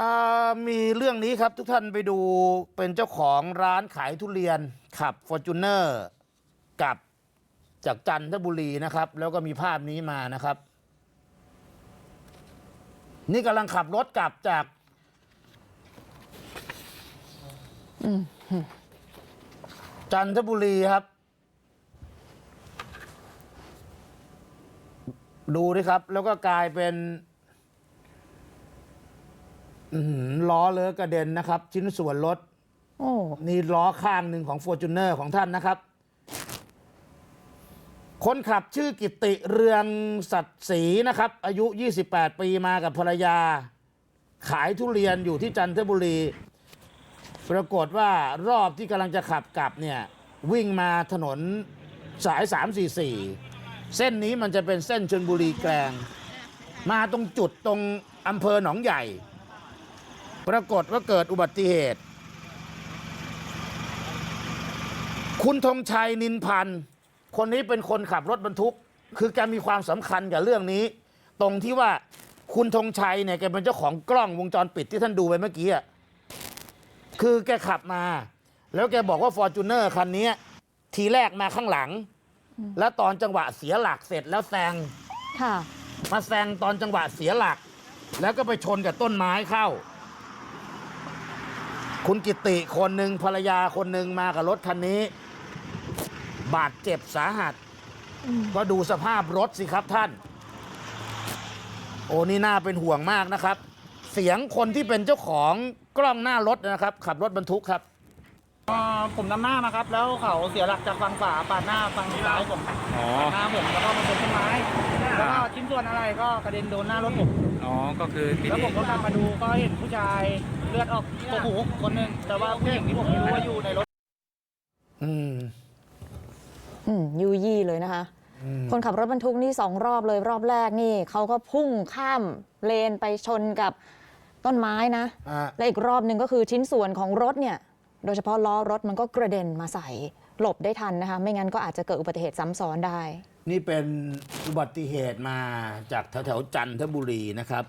อ่ามีเรื่องนี้ครับทุกท่านไปดูเป็นเจ้าของร้านขายทุเรียนขับฟอร์จูเนอร์กับจากจันทบุรีนะครับ แล้วก็มีภาพนี้มานะครับ นี่กำลังขับรถกลับจากจันทบุรีครับ ดูดิครับ แล้วก็กลายเป็น อื้อหือล้อเลอะกระเด็นนะครับ ชิ้นส่วนรถ โอ้นี่ล้อข้างหนึ่งของ f o r t u n e r ของท่านนะครับ คนขับชื่อกิติเรืองสัตย์ศรีนะครับ อายุ 28 ปีมากับภรรยา ขายทุเรียนอยู่ที่จันทบุรี ปรากฏว่ารอบที่กำลังจะขับกลับเนี่ยวิ่งมาถนนสาย 344 เส้นนี้มันจะเป็นเส้นชนบุรีแกลง มาตรงจุดตรงอำเภอหนองใหญ่ ปรากฏว่าเกิดอุบัติเหตุ คุณธงชัยนินพันธ์คนนี้เป็นคนขับรถบรรทุก คือแกมีความสำคัญกับเรื่องนี้ ตรงที่ว่าคุณธงชัยเนี่ยแกเป็นเจ้าของกล้องวงจรปิดที่ท่านดูไปเมื่อกี้อะคือแกขับมา แล้วแกบอกว่าฟอร์จูเนอร์คันนี้ทีแรกมาข้างหลัง แล้วตอนจังหวะเสียหลักเสร็จแล้วแซงค่ะมาแซงตอนจังหวะเสียหลัก แล้วก็ไปชนกับต้นไม้เข้า คุณกิติคนหนึ่งภรรยาคนหนึ่งมากับรถคันนี้ บาดเจ็บสาหัส ก็ดูสภาพรถสิครับท่าน โอ้นี่น่าเป็นห่วงมากนะครับ เสียงคนที่เป็นเจ้าของกล้องหน้ารถนะครับ ขับรถบรรทุกครับอ่าผมนำหน้ามาครับ แล้วเขาเสียหลักจากฝั่งขวาปาดหน้าฝั่งซ้ายผมอ๋อ ปาดหน้าผมแล้วก็มาชนต้นไม้แล้วก็ชิ้นส่วนอะไรก็กระเด็นโดนหน้า รถผม อ๋อ ก็คือทีแล้วผนี้มก็กลับมาดูก็เห็นผู้ชายเลือดออกกกหูคนหนึ่งแต่ว่าผู้หญิงที่ผมไม่รู้ว่าอยู่ในรถ อืมอืมยูยี่เลยนะคะอืมคนขับรถบรรทุกนี่สองรอบเลยรอบแรกนี่เขาก็พุ่งข้ามเลนไปชนกับต้นไม้นะ อ่า และอีกรอบหนึ่งก็คือชิ้นส่วนของรถเนี่ย โดยเฉพาะล้อรถมันก็กระเด็นมาใส่ หลบได้ทันนะคะ ไม่งั้นก็อาจจะเกิดอุบัติเหตุซ้ำซ้อนได้ นี่เป็นอุบัติเหตุมาจากแถวๆจันทบุรีนะครับ